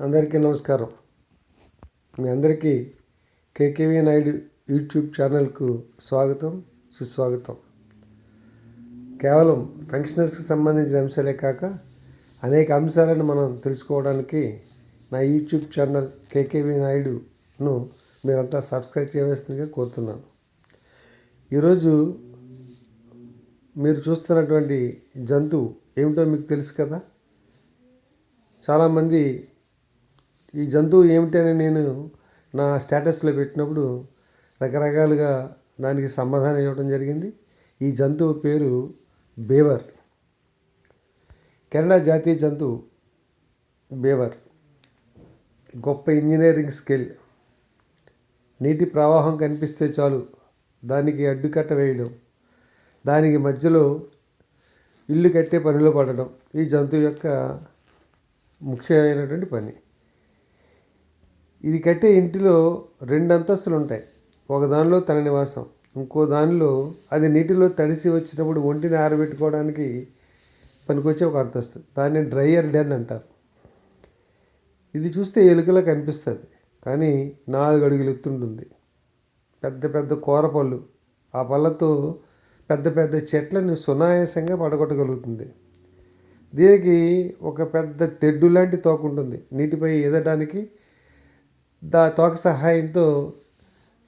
అందరికీ నమస్కారం. మీ అందరికీ కేకేవీ నాయుడు యూట్యూబ్ ఛానల్కు స్వాగతం సుస్వాగతం. కేవలం ఫంక్షనర్స్కి సంబంధించిన అంశాలే కాక అనేక అంశాలను మనం తెలుసుకోవడానికి నా యూట్యూబ్ ఛానల్ కేకేవీ నాయుడును మీరంతా సబ్స్క్రైబ్ చేయవలసిందిగా కోరుతున్నాను. ఈరోజు మీరు చూస్తున్నటువంటి జంతువు ఏమిటో మీకు తెలుసు కదా? చాలామంది ఈ జంతువు ఏమిటని నేను నా స్టేటస్లో పెట్టినప్పుడు రకరకాలుగా దానికి సమాధానం ఇవ్వడం జరిగింది. ఈ జంతువు పేరు బేవర్. కెనడా జాతీయ జంతువు బేవర్. గొప్ప ఇంజనీరింగ్ స్కిల్. నీటి ప్రవాహం కనిపిస్తే చాలు. దానికి అడ్డుకట్ట వేయడం. దానికి మధ్యలో ఇల్లు కట్టే పనిలో పడడం. ఈ జంతువు యొక్క ముఖ్యమైనటువంటి పని. ఇది కట్టే ఇంటిలో రెండు అంతస్తులు ఉంటాయి ఒక దానిలో తన నివాసం ఇంకో దానిలో అది నీటిలో తడిసి వచ్చినప్పుడు ఒంటిని ఆరబెట్టుకోవడానికి పనికొచ్చే ఒక అంతస్తు. దాన్ని డ్రైయర్ డెన్ అంటారు. ఇది చూస్తే ఎలుకలా కనిపిస్తుంది కానీ నాలుగు అడుగులు ఎత్తుంటుంది పెద్ద పెద్ద కూర పళ్ళు. ఆ పళ్ళతో పెద్ద పెద్ద చెట్లను సునాయాసంగా పడగొట్టగలుగుతుంది. దీనికి ఒక పెద్ద తెడ్డు లాంటి తోక ఉంటుంది. నీటిపై ఎదడానికి దా తోక సహాయంతో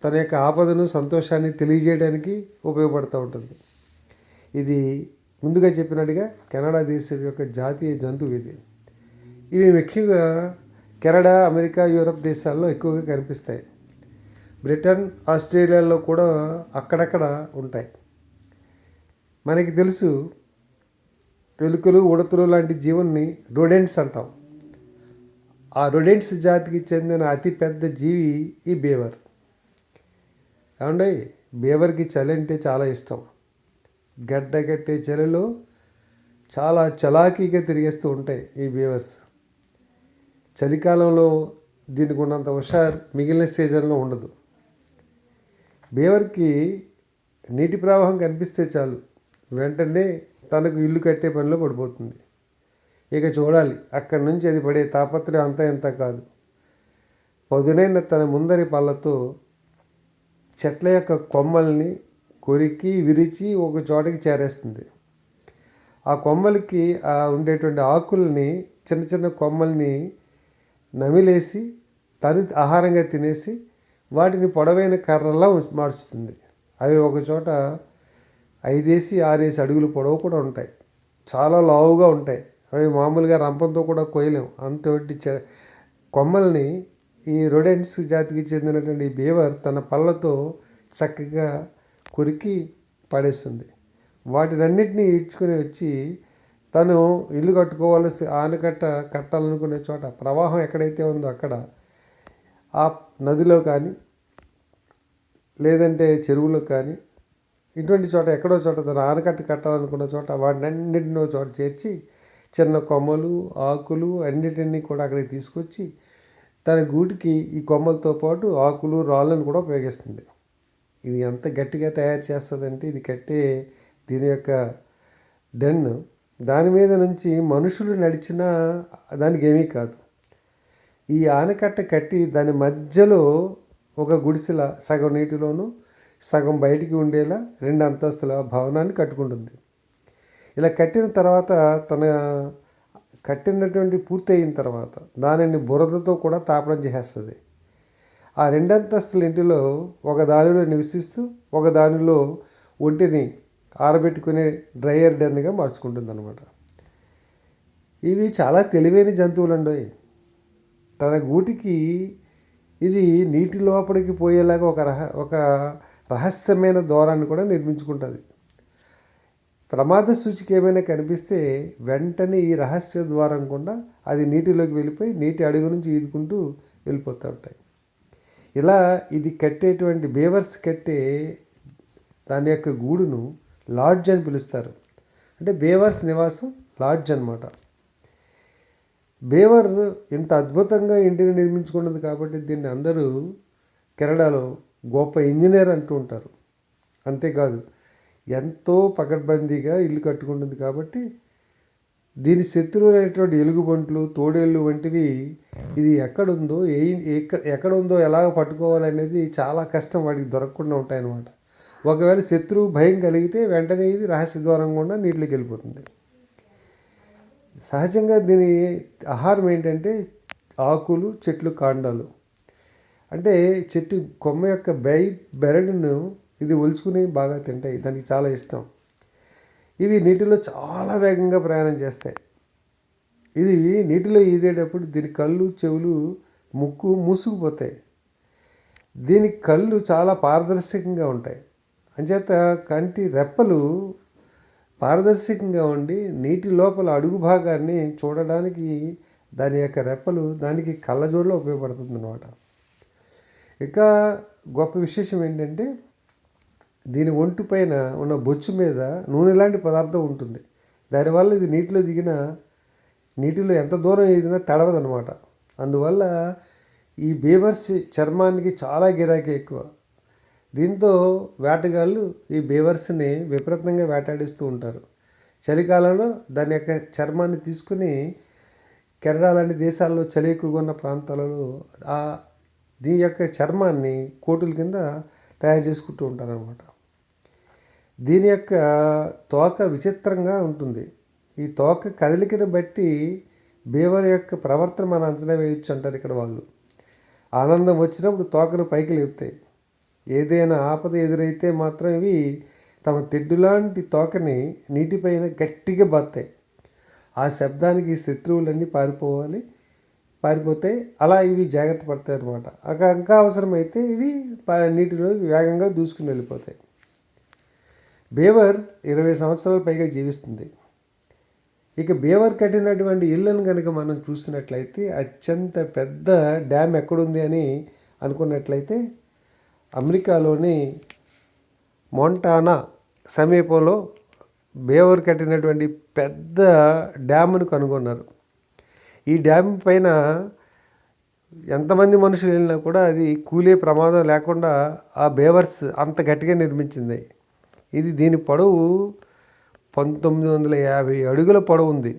తన యొక్క ఆపదను సంతోషాన్ని తెలియజేయడానికి ఉపయోగపడుతూ ఉంటుంది. ఇది ముందుగా చెప్పినట్టుగా కెనడా దేశం యొక్క జాతీయ జంతువు ఇది ఇవి ముఖ్యంగా కెనడా అమెరికా యూరప్ దేశాల్లో ఎక్కువగా కనిపిస్తాయి. బ్రిటన్ ఆస్ట్రేలియాలో కూడా అక్కడక్కడ ఉంటాయి. మనకి తెలుసు ఎలుకలు ఉడతలు లాంటి జీవుల్ని రోడెంట్స్ అంటాం. ఆ రొడెంట్స్ జాతికి చెందిన అతిపెద్ద జీవి ఈ బీవర్. ఏమండి? బేవర్కి చలి అంటే చాలా ఇష్టం. గడ్డగట్టే చలిలో చాలా చలాకీగా తిరిగేస్తూ ఉంటాయి ఈ బేవర్స్. చలికాలంలో దీనికి ఉన్నంత హుషారు మిగిలిన సీజన్లో ఉండదు. బేవర్కి నీటి ప్రవాహం కనిపిస్తే చాలు. వెంటనే తనకు ఇల్లు కట్టే పనిలో పడిపోతుంది. ఇక చూడాలి. అక్కడి నుంచి అది పడే తాపత్రయం అంతా ఎంత కాదు. పదునైన తన ముందరి పళ్ళతో చెట్ల యొక్క కొమ్మల్ని కొరికి విరిచి ఒక చోటకి చేరేస్తుంది. ఆ కొమ్మలకి ఆ ఉండేటువంటి ఆకుల్ని చిన్న చిన్న కొమ్మల్ని నమిలేసి తని ఆహారంగా తినేసి వాటిని పొడవైన కర్రలా మార్చుతుంది. అవి ఒక చోట ఐదేసి ఆరేసి అడుగులు పొడవు కూడా ఉంటాయి. చాలా లావుగా ఉంటాయి. అవి మామూలుగా రంపంతో కూడా కోయలేం అంతటి కొమ్మల్ని ఈ రొడెంట్స్ జాతికి చెందినటువంటి బీవర్ తన పళ్ళతో చక్కగా కొరికి పడేస్తుంది. వాటినన్నింటినీ ఈడ్చుకుని వచ్చి తను ఇల్లు కట్టుకోవాల్సి ఆనకట్ట కట్టాలనుకునే చోట ప్రవాహం ఎక్కడైతే ఉందో అక్కడ ఆ నదిలో కానీ లేదంటే చెరువులో కానీ ఇటువంటి చోట ఎక్కడో చోట తన ఆనకట్ట కట్టాలనుకున్న చోట వాటిని అన్నింటినో చోట చేర్చి చిన్న కొమ్మలు ఆకులు అన్నిటినీ కూడా అక్కడికి తీసుకొచ్చి తన గూటికి ఈ కొమ్మలతో పాటు ఆకులు రాళ్ళను కూడా ఉపయోగిస్తుంది. ఇది ఎంత గట్టిగా తయారు చేస్తుందంటే ఇది కట్టే దీని యొక్క డెన్. దాని మీద నుంచి మనుషులు నడిచినా దానికి ఏమీ కాదు. ఈ ఆనకట్ట కట్టి దాని మధ్యలో ఒక గుడిసెల సగం నీటిలోనూ సగం బయటికి ఉండేలా రెండు అంతస్తుల భవనాన్ని కట్టుకుంటుంది. ఇలా కట్టిన తర్వాత తన కట్టినటువంటి పూర్తి అయిన తర్వాత దానిని బురదతో కూడా తాపడం చేసేస్తుంది. ఆ రెండంతస్తుల ఇంటిలో ఒక దానిలో నివసిస్తూ ఒక దానిలో ఒంటిని ఆరబెట్టుకునే డ్రైయర్ డెన్గా మార్చుకుంటుంది అనమాట ఇవి చాలా తెలివైన జంతువులు అండి తన గూటికి ఇది నీటి లోపలికి పోయేలాగా ఒక రహ ఒక రహస్యమైన ద్వారాన్ని కూడా నిర్మించుకుంటుంది. ప్రమాద సూచిక ఏమైనా కనిపిస్తే వెంటనే ఈ రహస్య ద్వారం కూడా అది నీటిలోకి వెళ్ళిపోయి నీటి అడుగు నుంచి ఈదుకుంటూ వెళ్ళిపోతూ ఉంటాయి. ఇలా ఇది కట్టేటువంటి బేవర్స్ కట్టే దాని యొక్క గూడును లాడ్జ్ అని పిలుస్తారు. అంటే బేవర్స్ నివాసం లాడ్జ్ అనమాట బేవర్ ఇంత అద్భుతంగా ఇంటిని నిర్మించుకున్నది కాబట్టి దీన్ని అందరూ కెనడాలో గొప్ప ఇంజనీర్ అంటూ ఉంటారు. అంతేకాదు ఎంతో పకడ్బందీగా ఇల్లు కట్టుకుంటుంది కాబట్టి దీని శత్రువు అనేటువంటి ఎలుగుబంట్లు తోడేళ్ళు వంటివి ఇది ఎక్కడుందో ఏ ఎక్కడ ఎక్కడ ఉందో ఎలాగ పట్టుకోవాలనేది చాలా కష్టం వాటికి దొరకకుండా ఉంటాయన్నమాట. ఒకవేళ శత్రువు భయం కలిగితే వెంటనే ఇది రహస్య ద్వారం గుండా నీటిలోకి వెళ్ళిపోతుంది. సహజంగా దీని ఆహారం ఏంటంటే ఆకులు చెట్లు కాండాలు. అంటే చెట్టు కొమ్మ యొక్క బై బెరడును ఇది ఒలుచుకుని బాగా తింటాయి. దానికి చాలా ఇష్టం. ఇవి నీటిలో చాలా వేగంగా ప్రయాణం చేస్తాయి. ఇది నీటిలో ఈదేటప్పుడు దీని కళ్ళు చెవులు ముక్కు మూసుకుపోతాయి. దీని కళ్ళు చాలా పారదర్శకంగా ఉంటాయి. అంచేత కంటి రెప్పలు పారదర్శకంగా ఉండి నీటి లోపల అడుగు భాగాన్ని చూడడానికి దాని యొక్క రెప్పలు దానికి కళ్ళజోడులో ఉపయోగపడుతుంది అనమాట ఇంకా గొప్ప విశేషం ఏంటంటే దీని ఒంటి పైన ఉన్న బొచ్చు మీద నూనె లాంటి పదార్థం ఉంటుంది. దానివల్ల ఇది నీటిలో దిగిన నీటిలో ఎంత దూరం ఎదిగినా తడవదనమాట అందువల్ల ఈ బీవర్స్ చర్మానికి చాలా గిరాకీ ఎక్కువ. దీంతో వేటగాళ్ళు ఈ బీవర్స్ని విపరీతంగా వేటాడిస్తూ ఉంటారు. చలికాలంలో దాని యొక్క చర్మాన్ని తీసుకుని కెనడా లాంటి దేశాల్లో చలి ఎక్కువగా ఉన్న ప్రాంతాలలో ఆ దీని యొక్క చర్మాన్ని కోటుల కింద తయారు చేసుకుంటూ ఉంటారనమాట దీని యొక్క తోక విచిత్రంగా ఉంటుంది. ఈ తోక కదలికను బట్టి బీవర్ యొక్క ప్రవర్తన మనం అంచనా వేయొచ్చు అంటారు ఇక్కడ వాళ్ళు. ఆనందం వచ్చినప్పుడు తోకను పైకి లేపుతాయి. ఏదైనా ఆపద ఎదురైతే మాత్రం ఇవి తమ తెడ్డులాంటి తోకని నీటిపైన గట్టిగా బత్తాయి. ఆ శబ్దానికి శత్రువులన్నీ పారిపోవాలి పారిపోతే అలా ఇవి జాగ్రత్త పడతాయి అన్నమాట ఇంకా అవసరమైతే ఇవి నీటిలో వేగంగా దూసుకుని వెళ్ళిపోతాయి. బేవర్ ఇరవై సంవత్సరాల పైగా జీవిస్తుంది. ఇక బేవర్ కట్టినటువంటి ఇళ్ళను కనుక మనం చూసినట్లయితే అత్యంత పెద్ద డ్యామ్ ఎక్కడుంది అని అనుకున్నట్లయితే అమెరికాలోని మొంటానా సమీపంలో బేవర్ కట్టినటువంటి పెద్ద డ్యామ్ను కనుగొన్నారు. ఈ డ్యామ్ పైన ఎంతమంది మనుషులు వెళ్ళినా కూడా అది కూలే ప్రమాదం లేకుండా ఆ బేవర్స్ అంత గట్టిగా నిర్మించింది. ఇది దీని పొడవు పంతొమ్మిది వందల యాభై అడుగుల పొడవు ఉంది.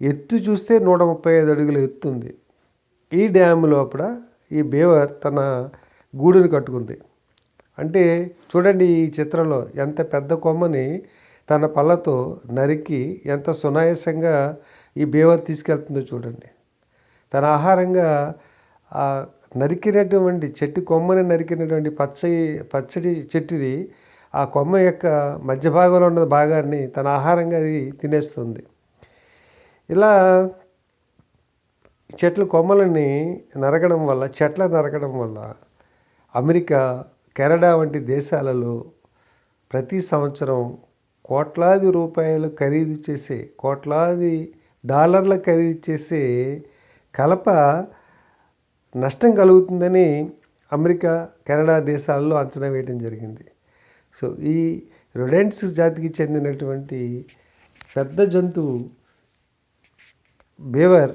ఎత్తు చూస్తే నూట ముప్పై ఐదు అడుగుల ఎత్తు ఉంది. ఈ డ్యామ్ లోపల ఈ బేవర్ తన గూడుని కట్టుకుంది. అంటే చూడండి ఈ చిత్రంలో ఎంత పెద్ద కొమ్మని తన పళ్ళతో నరికి ఎంత సునాయాసంగా ఈ బేవర్ తీసుకెళ్తుందో చూడండి. తన ఆహారంగా ఆ నరికినటువంటి చెట్టు కొమ్మని నరికినటువంటి పచ్చడి పచ్చడి చెట్టుది ఆ కొమ్మ యొక్క మధ్య భాగంలో ఉన్న భాగాన్ని తన ఆహారంగా అది తినేస్తుంది. ఇలా చెట్ల కొమ్మలని నరకడం వల్ల చెట్ల నరకడం వల్ల అమెరికా కెనడా వంటి దేశాలలో ప్రతి సంవత్సరం కోట్లాది రూపాయలు ఖరీదు చేసే కోట్లాది డాలర్ల ఖరీదు చేసే కలప నష్టం కలుగుతుందని అమెరికా కెనడా దేశాల్లో అంచనా వేయడం జరిగింది. సో ఈ రొడెంట్స్ జాతికి చెందినటువంటి పెద్ద జంతువు బేవర్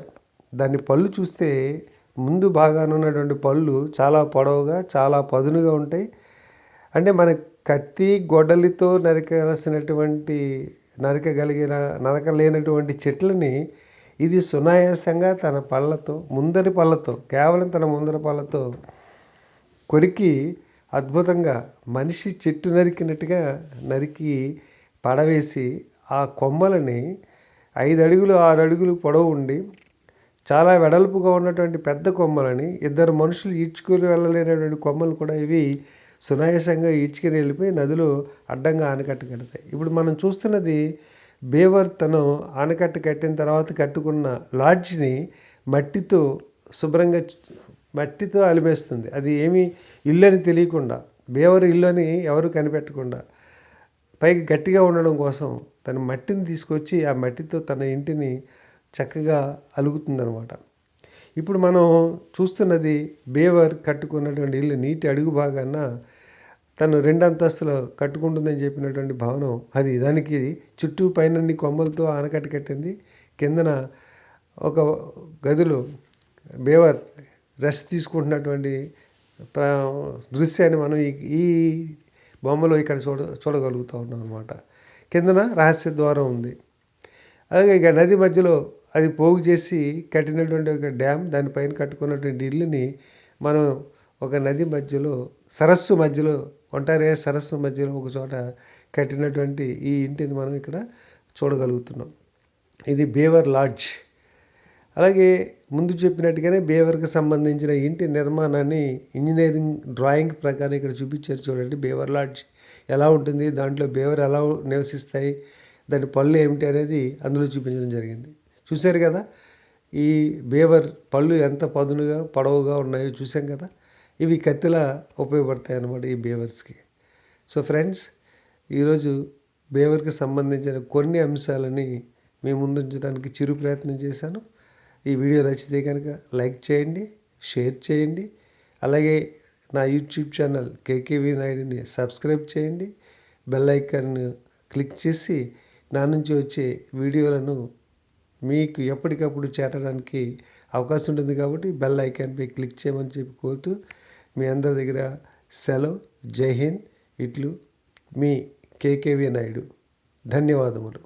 దాని పళ్ళు చూస్తే ముందు భాగాన ఉన్నటువంటి పళ్ళు చాలా పొడవుగా చాలా పదునుగా ఉంటాయి. అంటే మన కత్తి గొడ్డలితో నరకాల్సినటువంటి నరకగలిగిన నరకలేనటువంటి చెట్లని ఇది సునాయాసంగా తన పళ్ళతో ముందరి పళ్ళతో కేవలం తన ముందర పళ్ళతో కొరికి అద్భుతంగా మనిషి చెట్టు నరికినట్టుగా నరికి పడవేసి ఆ కొమ్మలని ఐదు అడుగులు ఆరు అడుగులు పొడవు ఉండి చాలా వెడల్పుగా ఉన్నటువంటి పెద్ద కొమ్మలని ఇద్దరు మనుషులు ఈడ్చుకుని వెళ్ళలేనటువంటి కొమ్మలు కూడా ఇవి సునాయాసంగా ఈడ్చుకుని వెళ్ళిపోయి నదిలో అడ్డంగా ఆనకట్ట కడతాయి. ఇప్పుడు మనం చూస్తున్నది బేవర్ తను ఆనకట్ట కట్టిన తర్వాత కట్టుకున్న లాడ్జ్ని మట్టితో శుభ్రంగా మట్టితో అలిమేస్తుంది. అది ఏమీ ఇల్లు అని తెలియకుండా బేవర్ ఇల్లు అని ఎవరు కనిపెట్టకుండా పైకి గట్టిగా ఉండడం కోసం తన మట్టిని తీసుకొచ్చి ఆ మట్టితో తన ఇంటిని చక్కగా అలుగుతుందనమాట ఇప్పుడు మనం చూస్తున్నది బేవర్ కట్టుకున్నటువంటి ఇల్లు నీటి అడుగు భాగాన తను రెండు అంతస్తులు కట్టుకుంటుందని చెప్పినటువంటి భవనం అది. దానికి చుట్టూ పైన కొమ్మలతో ఆనకట్ట కట్టింది. కిందన ఒక గదిలో బేవర్ రెస్ట్ తీసుకుంటున్నటువంటి దృశ్యాన్ని మనం ఈ బొమ్మలో ఇక్కడ చూడ చూడగలుగుతూ ఉన్నాం అనమాట కిందన రహస్య ద్వారం ఉంది. అలాగే ఇక నది మధ్యలో అది పోగు చేసి కట్టినటువంటి ఒక డ్యామ్ దానిపైన కట్టుకున్నటువంటి ఇల్లుని మనం ఒక నది మధ్యలో సరస్సు మధ్యలో ఒంటారే సరస్సు మధ్యలో ఒక చోట కట్టినటువంటి ఈ ఇంటిని మనం ఇక్కడ చూడగలుగుతున్నాం. ఇది బేవర్ లాడ్జ్. అలాగే ముందు చెప్పినట్టుగానే బేవర్కి సంబంధించిన ఇంటి నిర్మాణాన్ని ఇంజనీరింగ్ డ్రాయింగ్ ప్రకారం ఇక్కడ చూపించారు చూడండి. బేవర్ లాడ్జ్ ఎలా ఉంటుంది? దాంట్లో బేవర్ ఎలా నివసిస్తాయి? దాని పళ్ళు ఏమిటి అనేది అందులో చూపించడం జరిగింది. చూశారు కదా? ఈ బేవర్ పళ్ళు ఎంత పదునుగా పొడవుగా ఉన్నాయో చూసాం కదా? ఇవి కత్తిలా ఉపయోగపడతాయి అన్నమాట ఈ బేవర్స్కి. సో ఫ్రెండ్స్ ఈరోజు బేవర్కి సంబంధించిన కొన్ని అంశాలని మీ ముందు ఉంచడానికి చిరు ప్రయత్నం చేశాను. ఈ వీడియో నచ్చితే కనుక లైక్ చేయండి షేర్ చేయండి. అలాగే నా యూట్యూబ్ ఛానల్ కేకేవి నాయుడిని సబ్స్క్రైబ్ చేయండి. బెల్ ఐకాన్ క్లిక్ చేసి నా నుంచి వచ్చే వీడియోలను మీకు ఎప్పటికప్పుడు చేరడానికి అవకాశం ఉంటుంది కాబట్టి బెల్ ఐకాన్పై క్లిక్ చేయమని చెప్పి కోరుతూ మీ అందరి దగ్గర సెలవు. జై హింద్. ఇట్లు మీ కేకేవి నాయుడు ధన్యవాదములు.